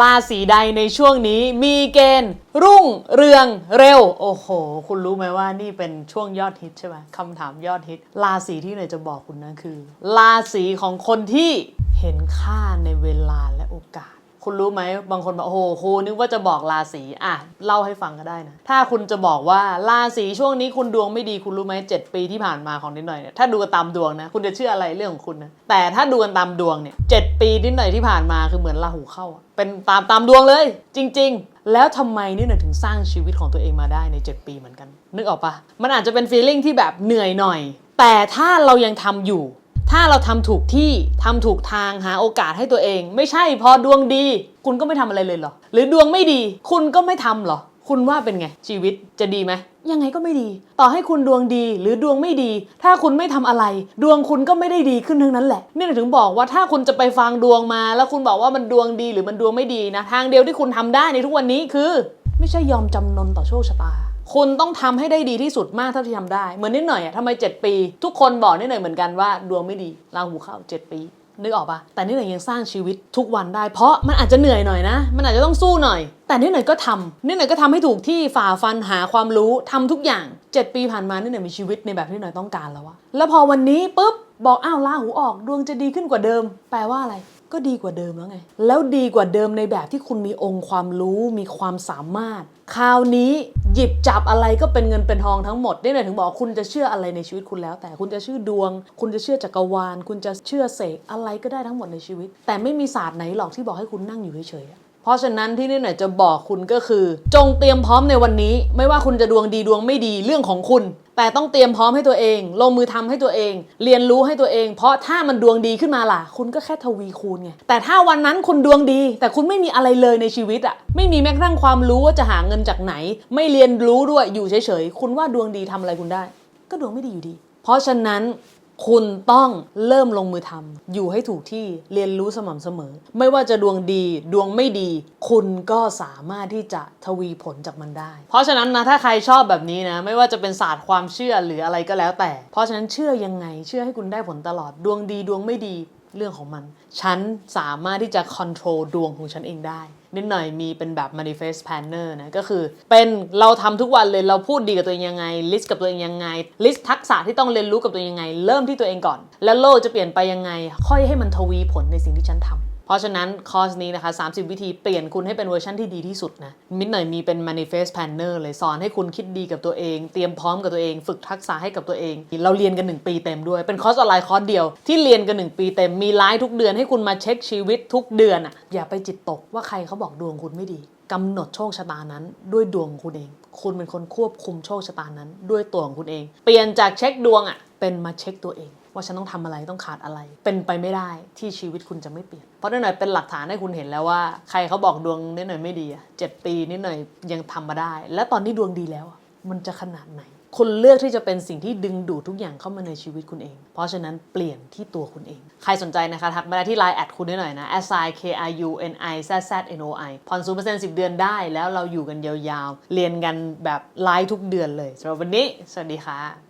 ราศีใดในช่วงนี้มีเกณฑ์ รุ่งเรืองเร็ว โอ้โห คุณรู้ไหมว่านี่เป็นช่วงยอดฮิตใช่ไหมคำถามยอดฮิต ราศีที่หนจะบอกคุณนะคือ ราศีของคนที่เห็นค่าในเวลาและโอกาส คุณรู้ไหมบางคนบอกโอ้โหครูนึกว่าจะบอกราศีอะเล่าให้ฟังก็ได้นะ ถ้าคุณจะบอกว่าราศีช่วงนี้คุณดวงไม่ดีคุณรู้ไหมเจ็ดปีที่ผ่านมาของนิดหน่อยเนี่ยถ้าดูกันตามดวงนะ คุณจะเชื่ออะไรเรื่องของคุณนะแต่ถ้าดูกันตามดวงเนี่ยเจ็ดปีนิดหน่อยที่ผ่านมาคือเหมือนราหูเข้า เป็นตามตามดวงเลย จริง ๆ แล้วทำไมนิดหน่อยถึงสร้างชีวิตของตัวเองมาได้ใน 7 ปีเหมือนกัน นึกออกปะมันอาจจะเป็นฟีลลิ่งที่แบบเหนื่อยหน่อยแต่ถ้าเรายังทำอยู่ ถ้าเราทำถูกที่ทำถูกทางหาโอกาสให้ตัวเอง ไม่ใช่พอดวงดี คุณก็ไม่ทำอะไรเลยเหรอ หรือดวงไม่ดี คุณก็ไม่ทำเหรอ คุณว่าเป็นไง ชีวิตจะดีไหมยังไงก็ไม่ดี ต่อให้คุณดวงดีหรือดวงไม่ดี ถ้าคุณไม่ทำอะไร ดวงคุณก็ไม่ได้ดีขึ้นทั้งนั้นแหละ นี่ถึงบอกว่าถ้าคุณจะไปฟังดวงมา แล้วคุณบอกว่ามันดวงดีหรือมันดวงไม่ดีนะ ทางเดียวที่คุณทำได้ในทุกวันนี้คือ ไม่ใช่ยอมจำนนต่อโชคชะตา คุณต้องทำให้ได้ดีที่สุดมากเท่าที่ทำได้ เหมือนนิดหน่อยอะทำไม 7 ปี ทุกคนบอกนิดหน่อยเหมือนกันว่าดวงไม่ดีราหูเข้า 7 ปีนึกออกปะแต่นิดหน่อยยังสร้างชีวิตทุกวันได้ เพราะมันอาจจะเหนื่อยหน่อยนะ มันอาจจะต้องสู้หน่อย แต่นิดหน่อยก็ทำนิดหน่อยก็ทำให้ถูกที่ฝ่าฟันหาความรู้ทำทุกอย่าง 7 ปีผ่านมานิดหน่อยมีชีวิตในแบบที่นิดหน่อยต้องการแล้ววะแล้วพอวันนี้ปุ๊บบอกอ้าวราหูออกดวงจะดีขึ้นกว่าเดิม แปลว่าอะไร ก็ดีกว่าเดิมแล้วไง แล้วดีกว่าเดิมในแบบที่คุณมีองค์ความรู้มีความสามารถ คราวนี้หยิบจับอะไรก็เป็นเงินเป็นทองทั้งหมดนี่หมายถึงบอกคุณจะเชื่ออะไรในชีวิตคุณแล้ว แต่คุณจะเชื่อดวง คุณจะเชื่อจักรวาล คุณจะเชื่อเสกอะไรก็ได้ทั้งหมดในชีวิต แต่ไม่มีศาสตร์ไหนหรอกที่บอกให้คุณนั่งอยู่เฉยๆเพราะฉะนั้นที่นี่หน่อยจะบอกคุณก็คือ จงเตรียมพร้อมในวันนี้ ไม่ว่าคุณจะดวงดีดวงไม่ดีเรื่องของคุณ แต่ต้องเตรียมพร้อมให้ตัวเอง ลงมือทำให้ตัวเอง เรียนรู้ให้ตัวเอง เพราะถ้ามันดวงดีขึ้นมาล่ะ คุณก็แค่ทวีคูณไง แต่ถ้าวันนั้นคุณดวงดี แต่คุณไม่มีอะไรเลยในชีวิตอะไม่มีแม้กระทั่งความรู้ว่าจะหาเงินจากไหน ไม่เรียนรู้ด้วยอยู่เฉยๆ คุณว่าดวงดีทำอะไรคุณได้ ก็ดวงไม่ดีอยู่ดี เพราะฉะนั้น คุณต้องเริ่มลงมือทำอยู่ให้ถูกที่เรียนรู้สม่ำเสมอ ไม่ว่าจะดวงดีดวงไม่ดี คุณก็สามารถที่จะทวีผลจากมันได้ เพราะฉะนั้นนะถ้าใครชอบแบบนี้นะ ไม่ว่าจะเป็นศาสตร์ความเชื่อหรืออะไรก็แล้วแต่ เพราะฉะนั้นเชื่อยังไง เชื่อให้คุณได้ผลตลอดดวงดีดวงไม่ดี เรื่องของมัน ฉันสามารถที่จะควบคุมดวงของฉันเองได้ นิดหน่อยมีเป็นแบบ manifest planner นะ ก็คือเป็นเราทำทุกวันเลยเราพูดดีกับตัวเองยังไง list กับตัวเองยังไง list ทักษะที่ต้องเรียนรู้กับตัวเองยังไง เริ่มที่ตัวเองก่อน แล้วโลกจะเปลี่ยนไปยังไง ค่อยให้มันทวีผลในสิ่งที่ฉันทำ เพราะฉะนั้นคอร์สนี้นะคะ 30 วิธีเปลี่ยนคุณให้เป็นเวอร์ชันที่ดีที่สุดนะ มิดหน่อยมีเป็น manifest planner เลยสอนให้คุณคิดดีกับตัวเอง เตรียมพร้อมกับตัวเอง ฝึกทักษะให้กับตัวเอง เราเรียนกัน 1 ปีเต็มด้วย เป็นคอร์สออนไลน์คอร์สเดียวที่เรียนกัน 1 ปีเต็ม มีไลฟ์ทุกเดือนให้คุณมาเช็คชีวิตทุกเดือนอะ อย่าไปจิตตกว่าใครเขาบอกดวงคุณไม่ดีกำหนดโชคชะตานั้นด้วยดวงคุณเอง คุณเป็นคนควบคุมโชคชะตานั้น ด้วยตัวของคุณเอง เปลี่ยนจากเช็คดวงอะ เป็นมาเช็คตัวเอง ว่าฉันต้องทำอะไรต้องขาดอะไร เป็นไปไม่ได้ที่ชีวิตคุณจะไม่เปลี่ยน เพราะนิดหน่อยเป็นหลักฐานให้คุณเห็นแล้วว่า ใครเขาบอกดวงนิดหน่อยไม่ดีอะเจ็ดปีนิดหน่อยยังทำมาได้ และตอนนี้ดวงดีแล้วอะมันจะขนาดไหนคุณเลือกที่จะเป็นสิ่งที่ดึงดูดทุกอย่างเข้ามาในชีวิตคุณเอง เพราะฉะนั้นเปลี่ยนที่ตัวคุณเอง ใครสนใจนะคะ ทักมาได้ที่ Line แอดคุณได้หน่อยนะ s i k r u n i z z n o i ผ่อนศูนย์เปอร์เซ็นต์สิบเดือนได้แล้วเราอยู่กันยาวๆ เรียนกันแบบไลฟ์ทุกเดือนเลยสำหรับวันนี้ สวัสดีค่ะ